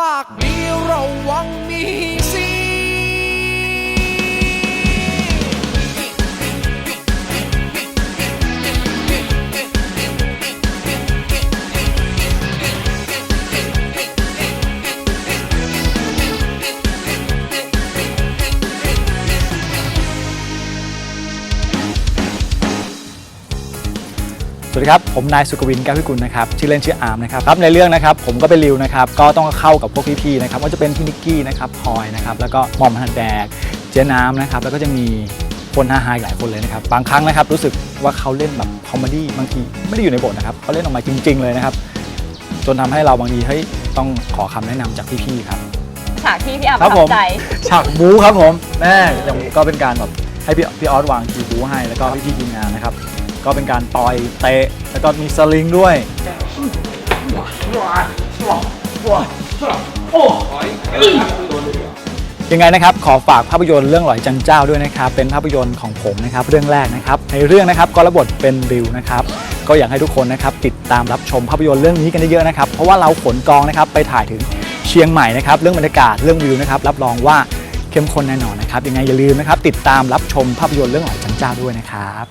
ปากดีระวังมีสี สวัสดีครับ ผมนายสุกวินแก้วพิกุลนะครับ ชื่อเล่นชื่ออาร์มนะครับครับในเรื่องนะครับ ผมก็เป็นริวนะครับ ก็ต้องเข้ากับพวกพี่ๆนะครับว่าจะเป็นพี่นิกกี้นะครับพลอยนะครับ แล้วก็หม่อมฮันแดก เจ๊น้ำนะครับ แล้วก็จะมีคนฮาฮาอีกหลายคนเลยนะครับ บางครั้งนะครับ รู้สึกว่าเขาเล่นแบบคอมเมดี้ บางทีไม่ได้อยู่ในบทนะครับเขาเล่นออกมาจริง ๆ เลยนะครับ จนทำให้เราบางทีเฮ้ย ต้องขอคำแนะนำจากพี่ๆครับ ฉากที่พี่อาร์มครัประบทัผบมใจ ฉากบู๊ครับผมแม่ยังก็เป็นการแบบให้พี่พี่ออสวางคีย์บู๊ให้ แล้วก็พี่พี่ๆทีมงานนะครับ ก็เป็นการต่อยเตะ แล้วก็มีสลิงด้วยยังไงนะครับขอฝากภาพยนตร์เรื่องหลอยจันเจ้าด้วยนะครับ เป็นภาพยนตร์ของผมนะครับเรื่องแรกนะครับในเรื่องนะครับก็รับบทเป็นริวนะครับก็อยากให้ทุกคนนะครับติดตามรับชมภาพยนตร์เรื่องนี้กันเยอะๆนะครับเพราะว่าเราขนกองนะครับไปถ่ายถึงเชียงใหม่นะครับเรื่องบรรยากาศเรื่องวิวนะครับรับรองว่าเข้มข้นแน่นอนนะครับยังไงอย่าลืมนะครับติดตามรับชมภาพยนตร์เรื่องหลอยจันเจ้าด้วยนะครับ